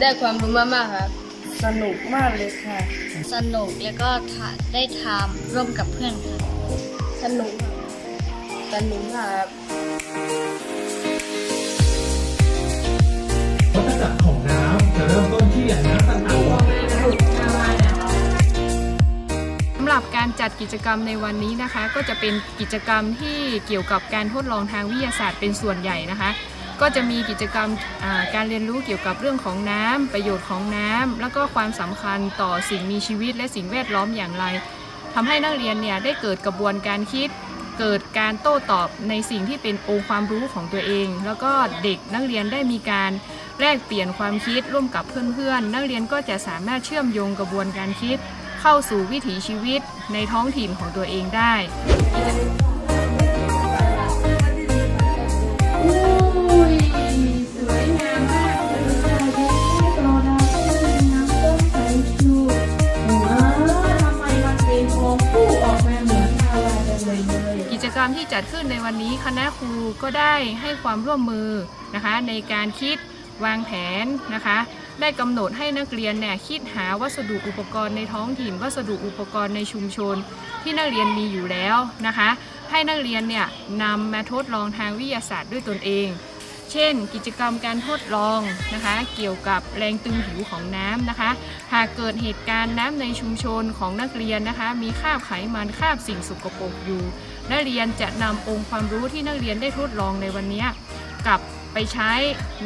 ได้ความรู้มากๆครับ สนุกมากเลยค่ะ สนุกแล้วก็ทะได้ทำร่วมกับเพื่อนค่ะ สนุกครับสนุกมากครับวัฏจักรของน้ำจะเริ่มต้นที่แหล่งน้ำต่างๆสำหรับการจัดกิจกรรมในวันนี้นะคะ ก็จะเป็นกิจกรรมที่เกี่ยวกับการทดลองทางวิทยาศาสตร์เป็นส่วนใหญ่นะคะ ก็จะมีกิจกรรมการเรียนรู้เกี่ยวกับเรื่องของน้ำประโยชน์ของน้ำแล้วก็ความสำคัญต่อสิ่งมีชีวิตและสิ่งแวดล้อมอย่างไรทำให้นักเรียนเนี่ยได้เกิดกระบวนการคิด เกิดการโต้ตอบในสิ่งที่เป็นองค์ความรู้ของตัวเอง แล้วก็เด็กนักเรียนได้มีการแลกเปลี่ยนความคิดร่วมกับเพื่อนๆ นักเรียนก็จะสามารถเชื่อมโยงกระบวนการคิด เข้าสู่วิถีชีวิตในท้องถิ่นของตัวเองได้ รมที่จัดขึ้นในวันนี้คณะครูก็ได้ให้ความร่วมมือนะคะในการคิดวางแผนนะคะ ได้กำหนดให้นักเรียนเนี่ยคิดหาวัสดุอุปกรณ์ในท้องถิ่น วัสดุอุปกรณ์ในชุมชน ที่นักเรียนมีอยู่แล้วนะคะ ให้นักเรียนเนี่ยนำมาทดลองทางวิทยาศาสตร์ด้วยตนเอง เช่น กิจกรรมการทดลองนะคะ เกี่ยวกับแรงตึงผิวของน้ำนะคะ หากเกิดเหตุการณ์น้ำในชุมชนของนักเรียนนะคะ มีคราบไขมันคราบสิ่งสกปรกอยู่ นักเรียนจะนำองค์ความรู้ที่นักเรียนได้ทดลองในวันนี้กลับไปใช้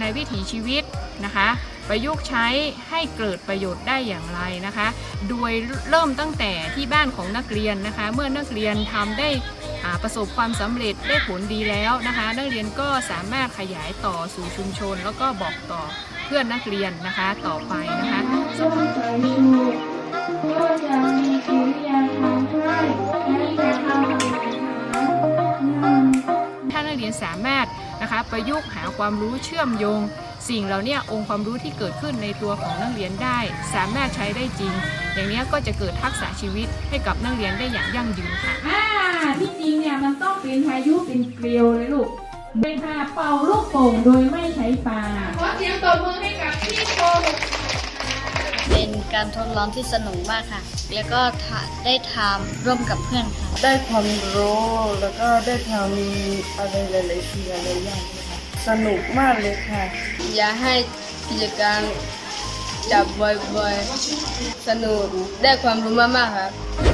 ในวิถีชีวิตนะคะ ประยุกต์ใช้ให้เกิดประโยชน์ได้อย่างไรนะคะ โดยเริ่มตั้งแต่ที่บ้านของนักเรียนนะคะ เมื่อนักเรียนทำได้ ประสบความสำเร็จได้ผลดีแล้วนะคะ นักเรียนก็สามารถขยายต่อสู่ชุมชน แล้วก็บอกต่อเพื่อนนักเรียนนะคะต่อไปนะคะก็จะมีกิริยาทางให้และจะทำถ้านักเรียนสามารถนะคะประยุกต์หาความรู้เชื่อมโยง สิ่งเหล่าเนี้องค์ความรู้ที่เกิดขึ้นในตัวของนักเรียนได้ สามารถใช้ได้จริง อย่างเนี้ยก็จะเกิดทักษะชีวิตให้กับนักเรียนได้อย่างยั่งยืนค่ะอ่าที่จริงเนี่ยมันต้องเป็นพายุเป็นเกลียวเลยลูกเป็นพาเป่าลูกโป่งโดยไม่ใช้ปากเป็นการทดลองที่สนุกมากค่ะ แล้วก็ทะได้ทำร่วมกับเพื่อนค่ะ ได้ความรู้แล้วก็ได้ทำอะไรหลายๆสิ่งหลายๆอย่างเลยค่ะ สนุกมากเลยค่ะ อยากให้กิจกรรมจับบ่อยๆ สนุกได้ความรู้มากๆครับ